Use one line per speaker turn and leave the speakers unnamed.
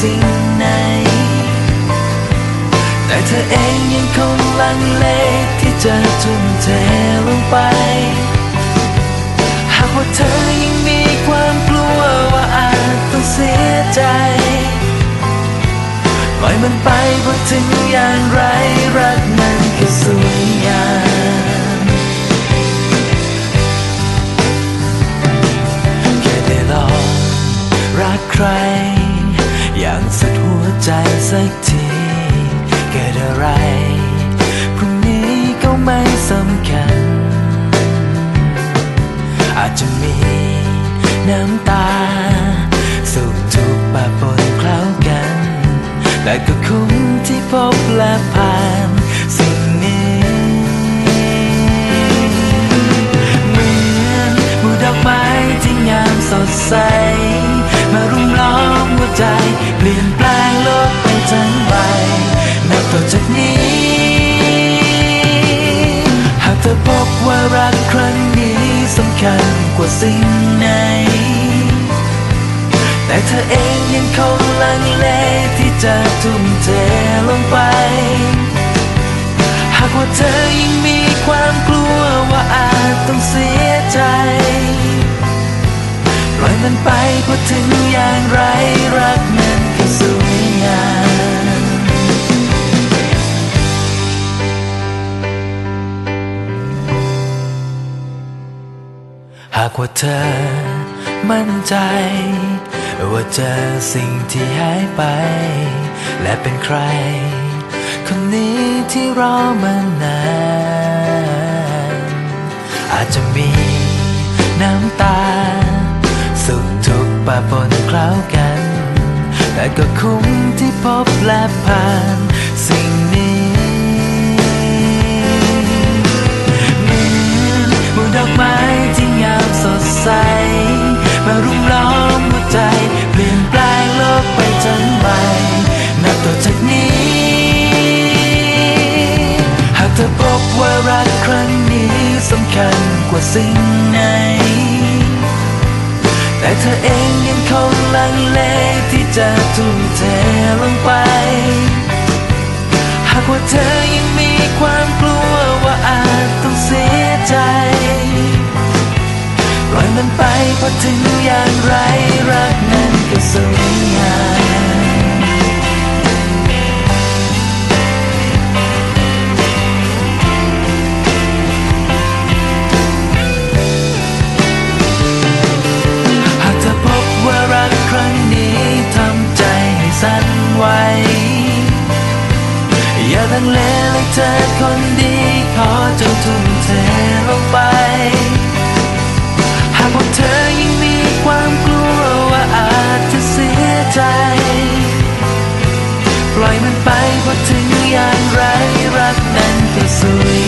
สิ่งไหน แต่เธอเองยังคงลังเลที่จะทุ่มเทลงไป หากว่าเธอยังมีความกลัวว่าอาจต้องเสียใจปล่อยมันไปเพราะถึงอย่างไรรักมันก็สวยงา สุดหัวใจสักที เกิดอะไร พรุ่งนี้ก็ไม่สำคัญ อาจจะมีน้ำตา สุขทุกข์ปะปนเคล้ากัน แต่ก็คุ้มที่พบและผ่าน เปลี่ยนแปลงโลกไปทั้งใบนับต่อจากนี้ หากเธอพบว่ารักครั้งนี้สำคัญกว่าสิ่งไหน แต่เธอเองยังคงลังเลที่จะทุ่มเทลงไป หากว่าเธอยังมีความกลัวว่าอาจต้องเสียใจ ปล่อยมันไปพราะถึงอย่างไร หากว่าเธอมั่นใจ ว่าเจอสิ่งที่หายไป และเป็นใคร คนนี้ที่รอมานาน อาจจะมีน้ำตา สุขทุกข์ปะปนคล้ากัน แต่ก็คุ้มที่พบและผ่านสิ่ง รักครั้งนี้สำคัญกว่าสิ่งไหน แต่เธอเองยังคงลังเลที่จะทุ่มเทลงไป หากว่าเธอยังมีความกลัวว่าอาจต้องเสียใจปล่อยมันไปเพราะถึงอย่างไรรักนั้นก็สวยงาม อย่าทั้งเลเลยเธอคนดี ขอจงทุ่มเทลงไป หากว่าเธอยังมีความกลัวว่าอาจจะเสียใจ ปล่อยมันไปพอถึงอย่างไรรักนั้นก็สวย